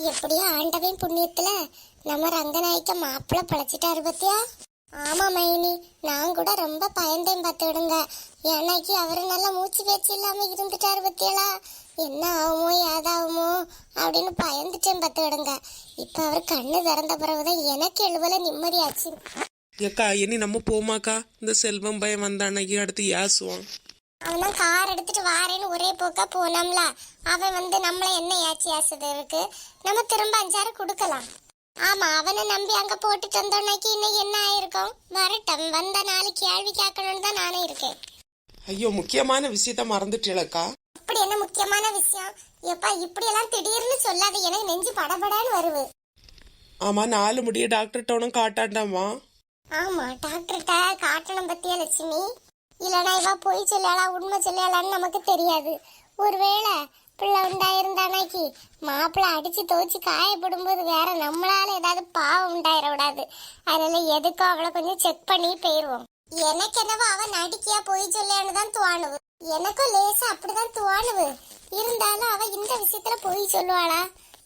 எப்படியோ ஆண்டவன் புண்ணியத்துல நம்ம ரங்கநாயக்க மாப்பிள்ள பழச்சிட்டாரு பத்தியா? ஆமா மைனி. நான் கூட ரொம்ப பயந்தேன் பார்த்துடுங்க எனக்கு அவரு நல்லா மூச்சு பேச்சு இல்லாம இருந்துட்டாரு பத்தியலா? என்ன ஆகுமோ ஏதாகுமோ அப்படின்னு பயந்துட்டேன் பார்த்துடுங்க இப்ப அவர் கண்ணு திறந்த பிறகுதான் எனக்கு எழுவல நிம்மதியாச்சு. ஏக்கா இனி நம்ம போமாக்கா? இந்த செல்வம் பையன் வந்தானைக்கு அடுத்து ஏசுவான். அவன் கார் எடுத்துட்டு வாரேன்னு ஒரே போக்கா போனோம்ல. அவன் வந்து நம்மள என்ன ஏச்சி ஏசுது இருக்கு நம்ம திரும்ப அஞ்சாறு கொடுக்கலாம். ஆமா அவனை நம்பி அங்க போட்டுட்டு வந்தோம்னாக்கி இன்னைக்கு என்ன ஆயிருக்கும்? வரட்டும் வந்த நாலு கேள்வி கேட்கணும்னு தான் நானும் இருக்கேன். ஐயோ முக்கியமான விஷயத்த மறந்துட்டேலக்கா அப்படி என்ன முக்கியமான விஷயம்? எப்பா இப்படி எல்லாம் திடீர்னு சொல்லாத எனக்கு நெஞ்சு படபடன்னு வருது. ஆமா நாலு முடிய டாக்டர்கிட்ட ஒன்றும் காட்டாண்டாமா? ஆமா டாக்டர்கிட்ட காட்டணும் பத்தியா லட்சுமி? இல்லனா இவ பொய் சொல்லலா உண்மை சொல்லலான்னு நமக்கு தெரியாது. ஒருவேளை பிள்ளை உண்டாயிருந்தானாக்கி மாப்பிள்ளை அடித்து துவச்சி காயப்படும்போது வேற நம்மளால ஏதாவது பாவம் உண்டாயிடக்கூடாது. விடாது அதனால எதுக்கும் அவளை கொஞ்சம் செக் பண்ணி போயிடுவோம் எனக்கு என்னவோ அவன் நடிக்கையா பொய் சொல்லியான்னு தான் தோணுது. எனக்கும் லேசா அப்படிதான் தோணுது. இருந்தாலும் அவ இந்த விஷயத்துல பொய் சொல்லுவாளா?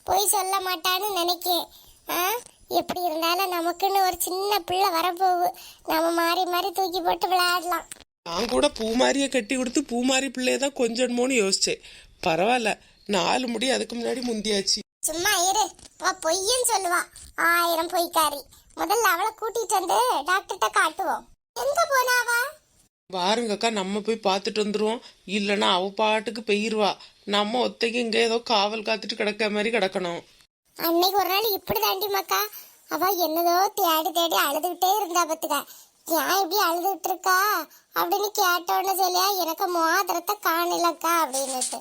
பொய் சொல்ல மாட்டான்னு நினைக்கேன் ஆ? எப்படி இருந்தாலும் நமக்குன்னு ஒரு சின்ன பிள்ளை வரப்போகுது. நம்ம மாறி மாறி தூக்கி போட்டு விளையாடலாம். நான் கூட பூமாரியை கட்டி கொடுத்து பூமாரி பிள்ளைய தான் கொஞ்சமோன்னு யோசிச்சேன். பரவாயில்ல நாலு முடி அதுக்கு முன்னாடி முந்தியாச்சு. சும்மா இரு. அவ பொய்ன்னு சொல்லுவா. ஆயிரம் பொய்க்காரி. முதல்ல அவளை கூட்டிட்டு வந்து டாக்டர்கிட்ட காட்டுவோம். எங்க போனாவா வாருங்கக்கா நம்ம போய் பார்த்துட்டு வந்துருவோம். இல்லைன்னா அவ பாட்டுக்கு பெயிருவா. நம்ம ஒத்தைக்கு இங்க ஏதோ காவல் காத்துட்டு கிடக்க மாதிரி கிடக்கணும். அன்னைக்கு ஒரு நாள் இப்படி தாண்டி மக்கா அவ என்னதோ தேடி தேடி அழுதுகிட்டே இருந்தா பத்துக்க ஏன் இப்படி அழுதுகிட்டு இருக்கா அப்படின்னு கேட்டோன்னு சொல்லியா எனக்கு மோதிரத்தை காணலக்கா அப்படின்னுட்டு.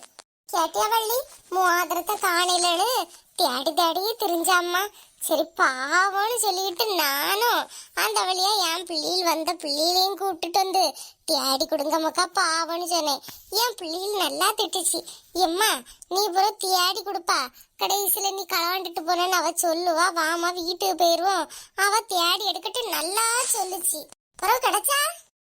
கேட்டியா வள்ளி? மோதிரத்தை காணலன்னு? தேடி தேடி திரிஞ்சாம்மா சரி பாவம்னு சொல்லிட்டு நானும் அந்த வழியா என் பிள்ளையில் வந்த பிள்ளைகளையும் கூப்பிட்டுட்டு வந்து தேடி கொடுங்க மக்கா பாவம்னு சொன்னேன். என் பிள்ளைகள் நல்லா திட்டுச்சு. எம்மா நீ பூரா தேடி கொடுப்பா. கடைசியில் நீ கலவாண்டுட்டு போனேன்னு அவ சொல்லுவா. வாமா வீட்டுக்கு போயிடுவோம் அவ தேடி எடுக்கட்டு நல்லா சொல்லுச்சு. பிறகு கிடைச்சா?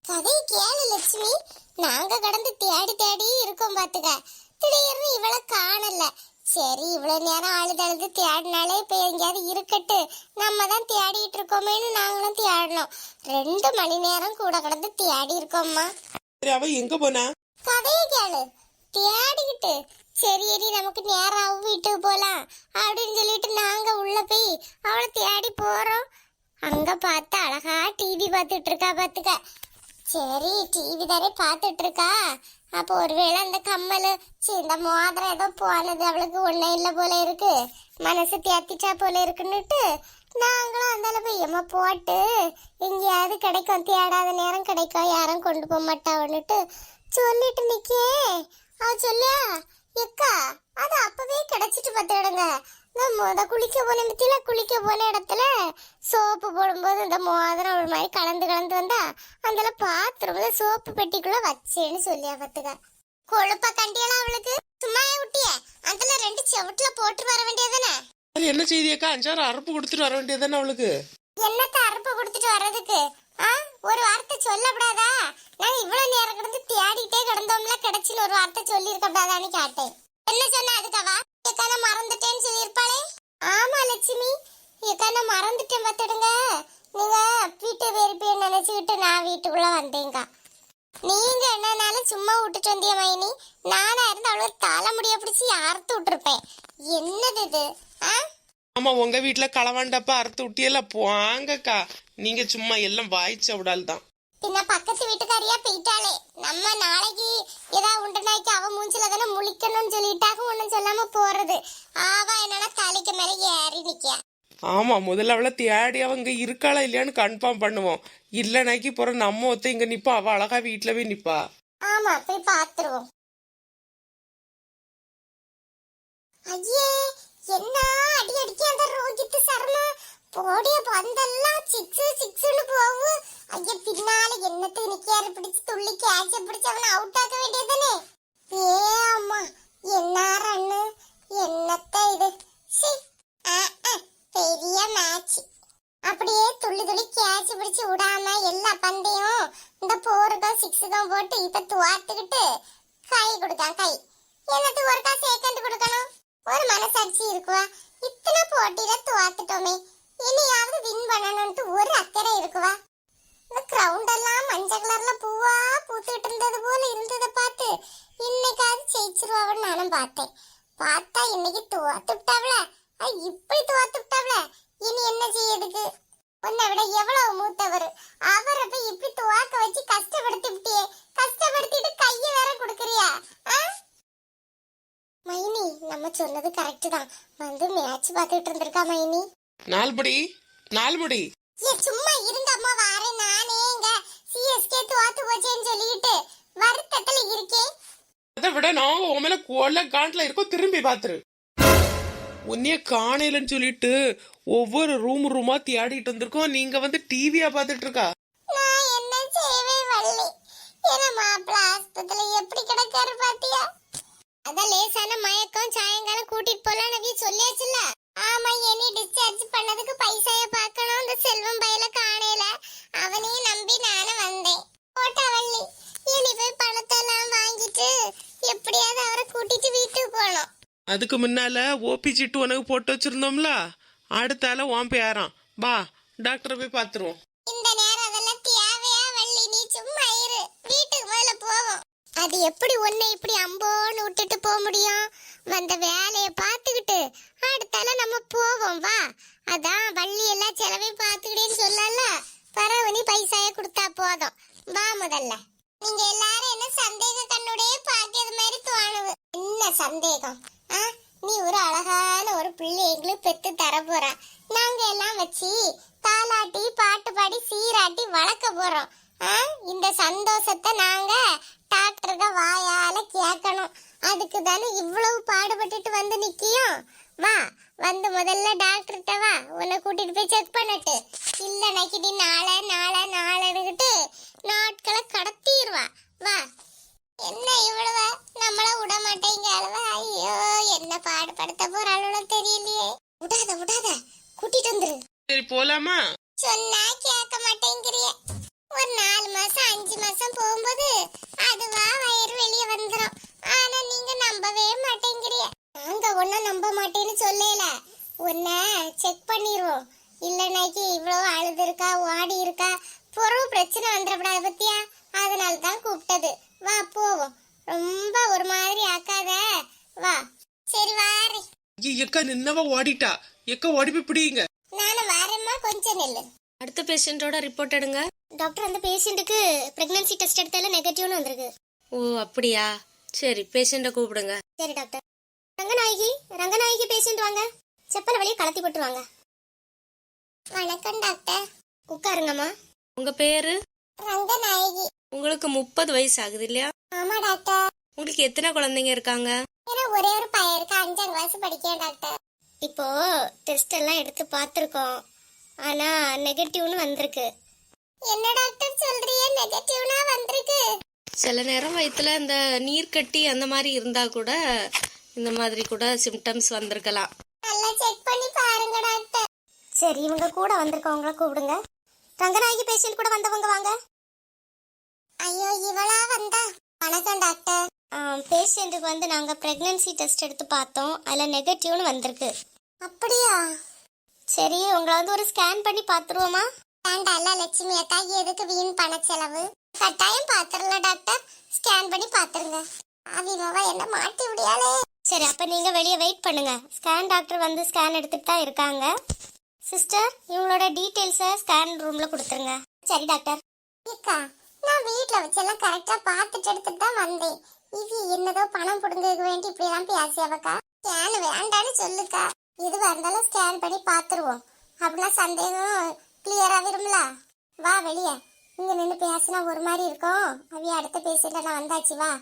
கதை கேளு லட்சுமி. நாங்க கடந்து தேடி தேடி இருக்கோம் பாத்துக்க. திடீர்னு இவளை காணல. சரி இவ்வளவு நேரம் அழுது அழுது தேடினாலே இப்ப எங்கேயாவது இருக்கட்டு. நம்ம தான் தேடிட்டு இருக்கோமேன்னு நாங்களும் தேடினோம் ரெண்டு மணி நேரம் கூட கடந்து தேடி இருக்கோம்மா. சரி அவ எங்க போனா? கதையை கேளு. தேடிக்கிட்டு. சரி எடி நமக்கு நேரம் வீட்டுக்கு போலாம். அப்படின்னு சொல்லிட்டு நாங்க உள்ள போய் அவளை தேடி போறோம். அங்க பார்த்தா அழகா டிவி பார்த்துட்டு இருக்கா பாத்துக்க சரி டிவி தானே பார்த்துட்டு இருக்கா அப்போ ஒருவேளை அந்த கம்மல் சரி இந்த மோதிரம் ஏதோ போனது அவளுக்கு ஒன்றும் இல்லை போல இருக்கு. மனசு தேத்திச்சா போல இருக்குன்னுட்டு நாங்களும் அந்தால போய் எம்மா போட்டு எங்கேயாவது கிடைக்கும் தேடாத நேரம் கிடைக்கும் யாரும் கொண்டு போக மாட்டாவன்னுட்டு சொல்லிட்டு நிக்கே அவ சொல்லியா? எக்கா அது அப்பவே கிடைச்சிட்டு பார்த்துடுங்க நான் முத குளிக்க போன இடத்துல குளிக்க போன இடத்துல சோப்பு போடும்போது இந்த மோதிரம் ஒரு மாதிரி கலந்து கலந்து வந்தா அதுல பாத்திரம்ல சோப்பு பெட்டிக்குள்ள வச்சேன்னு சொல்லியா பார்த்துக்க கொழுப்ப கண்டியெல்லாம் அவளுக்கு. சும்மா விட்டிய அதுல ரெண்டு செவட்டுல போட்டு வர வேண்டியதானே என்ன செய்தியக்கா அஞ்சாறு அரப்பு கொடுத்துட்டு வர வேண்டியதானே அவளுக்கு? என்னத்த அறுப்பு கொடுத்துட்டு வர்றதுக்கு? ஆ? ஒரு வார்த்தை சொல்லக்கூடாதா? நான் இவ்வளவு நேரம் கிடந்து தேடிட்டே கிடந்தோம்ல கிடைச்சுன்னு ஒரு வார்த்தை சொல்லியிருக்கப்படாதான்னு கேட்டேன். என்ன சொன்ன அதுக்கவா? ஏக்கா மறந்துட்டேன்னு சொல்லியிருப்பாளே? ஆமா லட்சுமி. ஏக்கா மறந்துட்டேன் பார்த்துடுங்க. நீங்க வீட்டு வெறுப்பேன்னு நினைச்சுக்கிட்டு நான் வீட்டுக்குள்ள வந்தேங்க. நீங்க என்னனாலும் சும்மா விட்டுட்டு வந்திய மைனி. நானா இருந்து அவ்வளவு தலைமுடிய பிடிச்சி அறுத்து விட்டுருப்பேன். என்னது இது? ஆ? ஆமா உங்க வீட்டுல களவாண்டப்ப அறுத்து விட்டியெல்லாம் வாங்கக்கா நீங்க சும்மா எல்லாம் வாய்ச்ச விடால் தான். பின்ன பக்கத்து வீட்டுக்காரியா போயிட்டாளே. நம்ம நாளைக்கு ஏதாவது உண்டுனாக்கி அவ மூஞ்சில தானே முழிக்கணும்னு சொல்லிட்டாக ஒண்ணும் சொல்லாம போறது. ஆவா என்னன்னா தலைக்கு மேல ஏறி நிக்கா ஆமா முதல்ல அவளை தேடி அவங்க இருக்காளா இல்லையான்னு கன்ஃபார்ம் பண்ணுவோம். இல்லைனாக்கி பிறகு நம்ம ஒத்த இங்க நிப்பா அவ அழகா வீட்டுல போய் நிப்பா. ஆமா போய் பாத்துருவோம். ஐயே என்ன அடி அடிக்க அந்த ரோகித்து சர்மா போடிய பந்தெல்லாம் சிக்ஸ் சிக்ஸ்னு போகும் ஐயா பின்னால என்னத்தை நிக்காரு பிடிச்சு துள்ளி கேட்ச பிடிச்சு அவனை அவுட் ஆக்க வேண்டியதுதானே? ஏ அம்மா என்ன ரன்னு என்னத்த இது? சி பெரிய மேட்ச் அப்படியே துள்ளி துள்ளி கேட்ச் பிடிச்சு விடாம எல்லா பந்தையும் இந்த போருக்கும் சிக்ஸுக்கும் போட்டு இப்ப துவாத்துக்கிட்டு கை கொடுக்கான் கை. என்னத்து ஒருக்கா செகண்ட் கொடுக்கணும்? ஒரு மனசாட்சி இருக்குவா? இத்தனை போட்டியில துவாத்துட்டோமே பண்ணணும்ட்டு ஒரு அக்கறை இருக்குவா? இந்த கிரவுண்ட் எல்லாம் மஞ்சள் கலர்ல பூவா பூத்துட்டு இருந்தது போல இருந்ததை பார்த்து இன்னைக்காவது ஜெயிச்சிருவாவன்னு நானும் பார்த்தேன். பார்த்தா இன்னைக்கு தோத்துட்டாவல. இப்படி தோத்துட்டாவல. இனி என்ன செய்யறதுக்கு உன்னை விட எவ்வளவு மூத்தவர். அவரை போய் இப்படி துவாக்க வச்சு கஷ்டப்படுத்தி விட்டியே கஷ்டப்படுத்திட்டு கைய வேற கொடுக்குறியா? ஆ? மைனி நம்ம சொன்னது கரெக்ட் தான். வந்து மேட்ச் பார்த்துட்டு இருந்திருக்கா மைனி? நால்படி நால்படி ஏ சும்மா இருங்க அம்மா வாரேன் நானே இங்க சிஎஸ்கே தோத்து போச்சேன்னு சொல்லிட்டு வருத்தத்துல இருக்கேன். அதை விட நாங்க உன் மேல கொள்ள காண்டில் இருக்கோம் திரும்பி பாத்துரு. உன்னைய காணையிலன்னு சொல்லிட்டு ஒவ்வொரு ரூம் ரூமா தேடிட்டு வந்திருக்கோம். நீங்க வந்து டிவியா பாத்துட்டு இருக்கா? நான் என்ன செய்வே வள்ளி? ஏன்னா மாப்பிள்ள ஆஸ்பத்திரி எப்படி கிடக்காரு பாத்தியா? அதான் லேசான மயக்கம் சாயங்காலம் கூட்டிட்டு நவி சொல்லியாச்சுல ஆமா இனி டிஸ்சார்ஜ் பண்ணதுக்கு பைசாய பார்க்கணும் இந்த செல்வம் பையில காணையில அவனையும் நம்பி நானும் வந்தேன். போட்டவள்ளி இனி போய் பணத்தை எல்லாம் வாங்கிட்டு எப்படியாவது அவரை கூட்டிட்டு வீட்டுக்கு போகணும். அதுக்கு முன்னால ஓபி சிட்டு உனக்கு போட்டு வச்சிருந்தோம்ல? அடுத்தால உன் பேரான். வா டாக்டரை போய் பாத்துருவோம் அது எப்படி உன்னை இப்படி அம்போன்னு விட்டுட்டு போக முடியும்? வந்த வேலையை பார்த்துக்கிட்டு அடுத்தால நம்ம போவோம் வா. அதான் வள்ளி எல்லாம் செலவையும் பார்த்துக்கிட்டேன்னு சொல்லல. பரவ நீ பைசாய கொடுத்தா போதும். வா முதல்ல. நீங்க எல்லாரும் என்ன சந்தேக கண்ணுடைய பாக்கியது மாதிரி தோணுது. என்ன சந்தேகம்? ஆ? நீ ஒரு அழகான ஒரு பிள்ளை எங்களுக்கு பெத்து தர போற. நாங்க எல்லாம் வச்சு தாலாட்டி பாட்டு பாடி சீராட்டி வளர்க்க போறோம். இந்த சந்தோஷத்தை நாங்க டாக்டர்க வாயால கேட்கணும் அதுக்கு தானே இவ்வளவு பாடுபட்டுட்டு வந்து நிக்கியும். வா வந்து முதல்ல டாக்டர்கிட்ட வா. உன்னை கூட்டிட்டு போய் செக் பண்ணட்டு. இல்ல நக்கிடி நாளை நாளை நாளைன்னுகிட்டு நாட்களை கடத்திடுவா வா. என்ன இவ்வளவ? நம்மள விட மாட்டேங்க அளவா ஐயோ என்ன பாடுபடுத்த போற அளவுல தெரியலையே. விடாத விடாத. கூட்டிட்டு வந்துரு. சரி போலாமா சொன்னா கேட்க மாட்டேங்கிறிய ஒரு நாலு மாசம் அஞ்சு மாசம் போகும்போது அதுவா வயிறு வெளியே வந்துரும் ஆனா நீங்க நம்பவே மாட்டேங்கிறிய நாங்க ஒன்னும் நம்ப மாட்டேன்னு சொல்லல உன்னை செக் பண்ணிடுவோம் இல்லைனாக்கி இவ்வளவு அழுது இருக்கா ஓடி இருக்கா பொறவு பிரச்சனை வந்துடக்கூடாது பத்தியா? அதனால தான் கூப்பிட்டது. வா போவோம். ரொம்ப ஒரு மாதிரி ஆக்காத. வா. சரி வாரி ஐய, எக்கா நின்னவ ஓடிட்டா? எக்கா ஓடி போய் பிடிங்க. நானும் வரேம்மா கொஞ்சம் நெல்லு. அடுத்த பேஷண்டோட ரிப்போர்ட் எடுங்க. டாக்டர் அந்த பேஷண்ட்டுக்கு பிரெக்னன்சி டெஸ்ட் எடுத்தால நெகட்டிவ்னு வந்திருக்கு. ஓ அப்படியா? சரி பேஷண்ட்டை கூப்பிடுங்க. சரி டாக்டர் ரங்கநாயகி ரங்கநாயகி பேஷண்ட் வாங்க. செப்பல் வழியை கலத்தி போட்டுருவாங்க. வணக்கம் டாக்டர். உட்காருங்கம்மா. உங்க பேரு? ரங்கநாயகி. உங்களுக்கு முப்பது வயசு ஆகுது இல்லையா? ஆமா டாக்டர். உங்களுக்கு எத்தனை குழந்தைங்க இருக்காங்க? ஏன்னா ஒரே ஒரு பையன் இருக்கு அஞ்சாம் கிளாஸ் படிக்கிறேன் டாக்டர். இப்போ டெஸ்ட் எல்லாம் எடுத்து பார்த்துருக்கோம். ஆனா நெகட்டிவ்னு வந்திருக்கு. என்ன டாக்டர் சொல்றீங்க? நெகட்டிவ்னா வந்திருக்கு. சில நேரம் வயித்துல இந்த நீர் கட்டி அந்த மாதிரி இருந்தா கூட இந்த மாதிரி கூட சிம்டம்ஸ் வந்திருக்கலாம். நல்லா செக் பண்ணி சரி இவங்க கூட வந்திருக்கவங்கள கூப்பிடுங்க. ரங்கநாயகி பேஷண்ட் கூட வந்தவங்க வாங்க. ஐயோ இவளா வந்தா? வணக்கம் டாக்டர் பேஷண்ட்டுக்கு வந்து நாங்க பிரெக்னன்சி டெஸ்ட் எடுத்து பார்த்தோம். அதுல நெகட்டிவ்னு வந்திருக்கு. அப்படியா? சரி உங்களை வந்து ஒரு ஸ்கேன் பண்ணி பார்த்துருவோமா? வேண்டாம்ல லட்சுமி அக்கா எதுக்கு வீண் பண செலவு கட்டாயம் பாத்துரல டாக்டர் ஸ்கேன் பண்ணி பாத்துருங்க அவிமாவா என்ன மாட்டி விடியாலே சரி அப்ப நீங்க வெளியே வெயிட் பண்ணுங்க. ஸ்கேன் டாக்டர் வந்து ஸ்கேன் எடுத்துட்டு தான் இருக்காங்க. சிஸ்டர் இவங்களோட டீட்டெயில்ஸை ஸ்கேன் ரூமில் கொடுத்துருங்க. சரி டாக்டர் அக்கா நான் வீட்டில் வச்செல்லாம் கரெக்டாக பார்த்துட்டு எடுத்துட்டு தான் வந்தேன். இது என்னதோ பணம் பிடுங்கிறதுக்கு வேண்டி இப்படி எல்லாம் பேசியவக்கா ஸ்கேன் வேண்டான்னு சொல்லுக்கா. எதுவாக இருந்தாலும் ஸ்கேன் பண்ணி பார்த்துருவோம். அப்படின்னா சந்தேகம் கிளியராக வரும்ல வா வெளியே. இங்கே நின்று பேசினா ஒரு மாதிரி இருக்கும். அவிய அடுத்த பேசிட்டு நான் வந்தாச்சு வா.